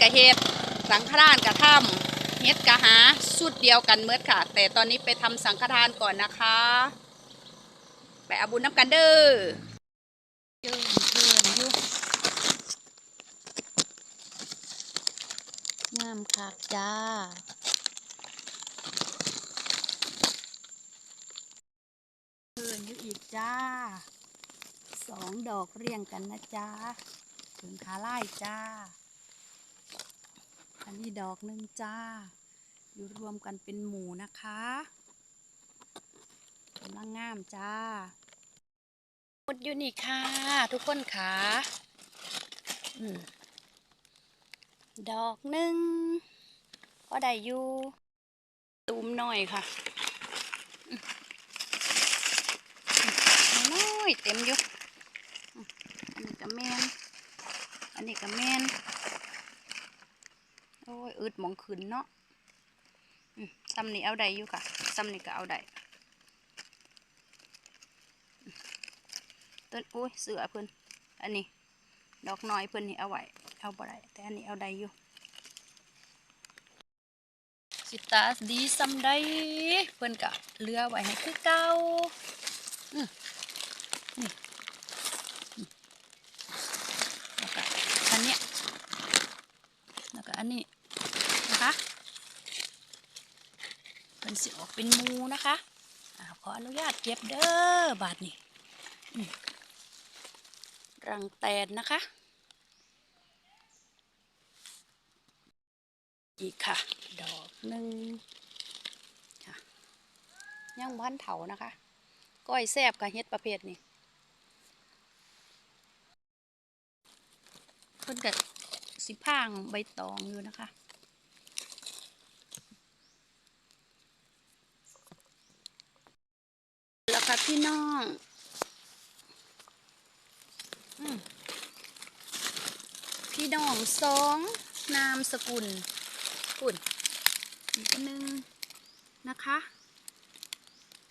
กะเฮ็ดสังฆทานกะทำเฮ็ดกะหาสุดเดียวกันเมื่อค่ะ แต่ตอนนี้ไปทำสังฆทานก่อนนะคะไปเอาบุญน้ำกันเด้อเจิมเพิ่นอยู่งามคักจ้าเพิ่นอยู่อีกจ้า สองดอกเรียงกันนะจ้าถึงขาไล่จ้า อันนี้ดอกหนึ่งจ้า อยู่รวมกันเป็นหมู่นะคะกำลังงามจ้าหมดอยู่นี่ค่ะ ทุกคนค่ะดอกหนึ่งก็ได้อยู่ตูมหน่อยค่ะน้อยเต็มอยู่อันนี้ก็แมนอันนี้ก็แมน อ้ยอึดหมองขืนเนาะอืมซ้ำนี่เอาได้อยู่ค่ะซ้ำนี่ก็เอาได้ต้นอุ้ยเสือเพิ่นอันนี้ ดอกน้อยเพิ่นนี่เอาไว้เอาบ่ได้แต่อันนี้เอาได้อยู่สิตาดีซ้ำได้เพิ่นก็เลือไว้ให้คือเก่าอืมนี่แล้วก็อันเนี้ยแล้วก็อันนี้ นะคะ เป็นสิออกเป็นมูนะคะอขออนุญาตเก็บเด้อบาทนี่รังแตนนะคะ อีกค่ะ ดอกหนึ่งค่ะย่างบ้านเถานะคะ ก้อยแซบกับเฮ็ดประเภทนี้เพิ่นกับสิพางใบตองอยู่นะคะ แล้วค่ะ พี่น้องอพี่น้องสองนามสกุลกุลอีกหนึ่งนะคะ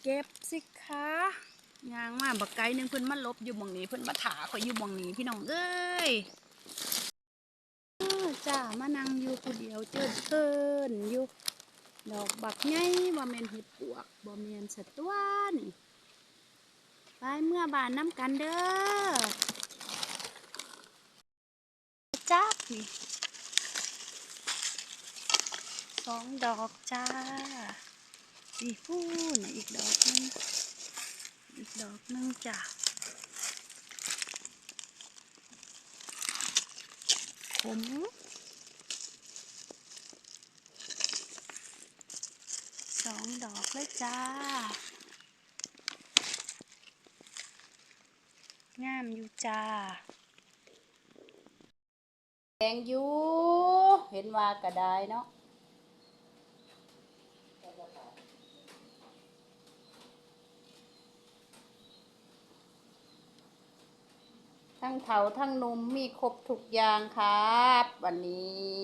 เก็บสิคะยางมาบักไก่หนึ่งเพิ่อนมาลบอยู่หมองนี้เพิ่อนมาถาขอยอยู่หมองนี้พี่น้องเอ้ยจ้ามานั่งอยู่ผู้เดียวเจิดเพินอยู่ดอกบักไงบ่แม่นเห็ดปวกบ่แม่นสะตวนี่ ไปเมื่อบานน้ำกันเด้อจักนี่สองดอกจ้านี่พูนะอีกดอกนึงอีกดอกนึงจ้าขมสองดอกเลยจ้า งามอยู่จ้าแดงอยู่เห็นว่ากระไดเนาะทั้งเถาทั้งนมมีครบทุกอย่างครับ วันนี้